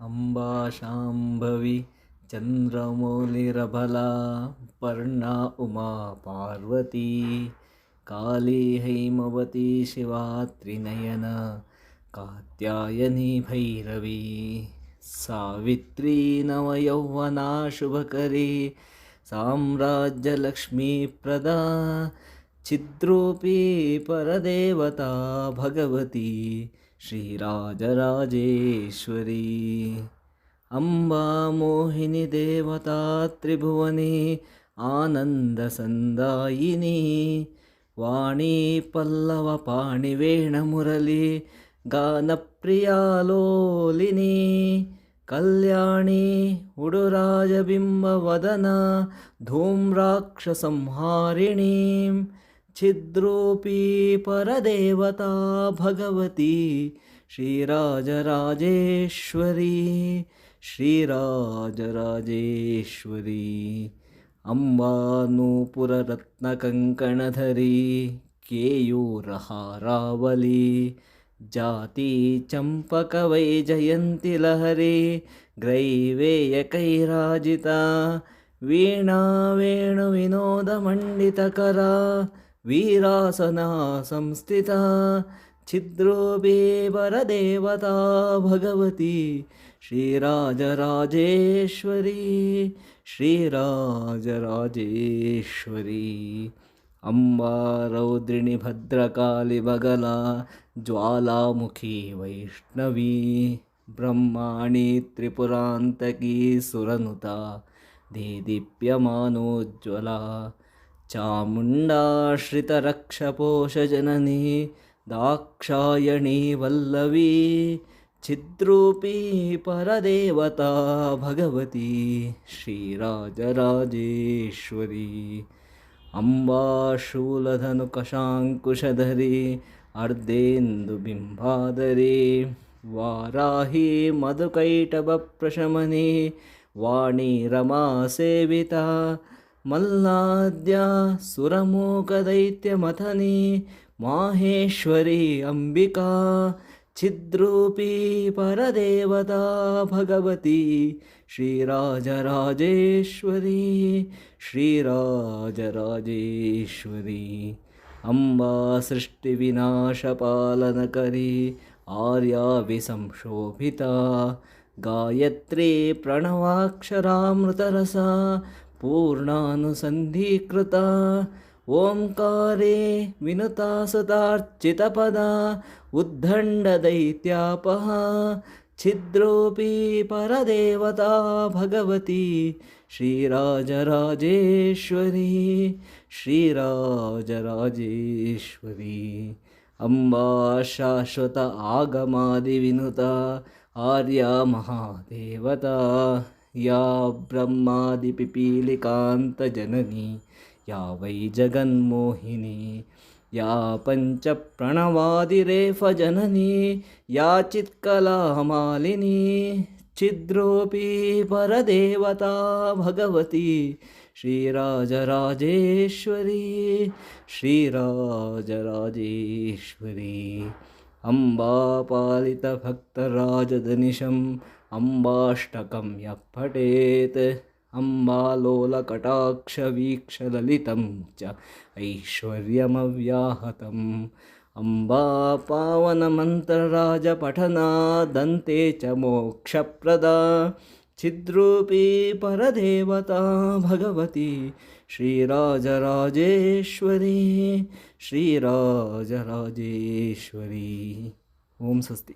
अम्बा, शाम्भवी चन्द्रमौलिरबला पर्णा, उमा, पार्वती, काली, हैमवती, शिवा, त्रिनयन, कात्यायनी, भैरवी, सावित्री, नवयौवना, शुभकरी साम्राज्यलक्ष्मीप्रदा छिद्रूपी परदेवता, भगवती श्रीराजराजेश्वरी अम्बा मोहिनी देवता त्रिभुवनी आनन्दसन्दायिनी वाणी पल्लवपाणिवेणमुरली गानप्रियालोलिनी कल्याणी उडुराजबिम्बवदना धूम्राक्षसंहारिणीं छिद्रूपी परदेवता भगवती। श्रीराजराजेश्वरी श्रीराजराजेश्वरी। अम्बानूपुररत्नकङ्कणधरी केयूरहारावली। जाती चम्पकवैजयन्ति लहरी ग्रैवेयकैराजिता। वीणा वेणुविनोदमण्डितकरा वीरासना संस्थिता छिद्रोपी परदेवता भगवती श्रीराजराजेश्वरी श्रीराजराजेश्वरी अम्बा रौद्रिणि भद्रकाली बगला ज्वालामुखी वैष्णवी ब्रह्माणि त्रिपुरान्तकी सुरनुता देदीप्यमानोज्ज्वला चामुण्डाश्रितरक्षपोषजननी दाक्षायणी वल्लवी छिद्रूपी परदेवता भगवती श्रीराजराजेश्वरी अम्बाशूलधनुकशाङ्कुशधरी अर्धेन्दुबिम्बादरी वाराही मधुकैटभप्रशमनी वाणी रमासेविता मल्लाद्या सुरमूकदैत्यमथनी माहेश्वरी अम्बिका छिद्रूपी परदेवता भगवती, श्रीराजराजेश्वरी श्रीराजराजेश्वरी। अम्बा सृष्टिविनाशपालनकरी आर्या विसंशोभिता गायत्री प्रणवाक्षरामृतरसा पूर्णानुसन्धीकृता। ओङ्कारे विनुता सुतार्चितपदा उद्दण्डदैत्यापहा छिद्रोपी परदेवता भगवती। श्रीराजराजेश्वरी। श्रीराजराजेश्वरी। अम्बा शाश्वत आगमादिविनुता। आर्या महादेवता या ब्रह्मादिपिपीलिकान्तजननी या वै जगन्मोहिनी या पञ्चप्रणवादिरेफजननी या चित्कलामालिनी छिद्रोपी परदेवता भगवती श्रीराजराजेश्वरी श्रीराजराजेश्वरी। अम्बापालितभक्तराजधनिशम् अम्बाष्टकं यः पठेत्। अम्बालोलकटाक्षवीक्षललितं च ऐश्वर्यमव्याहतम्। अम्बा पावनमन्त्रराजपठनादन्ते च मोक्षप्रदा। छिद्रूपी परदेवता भगवती। श्रीराजराजेश्वरी। श्रीराजराजेश्वरी। ॐ स्वस्ति।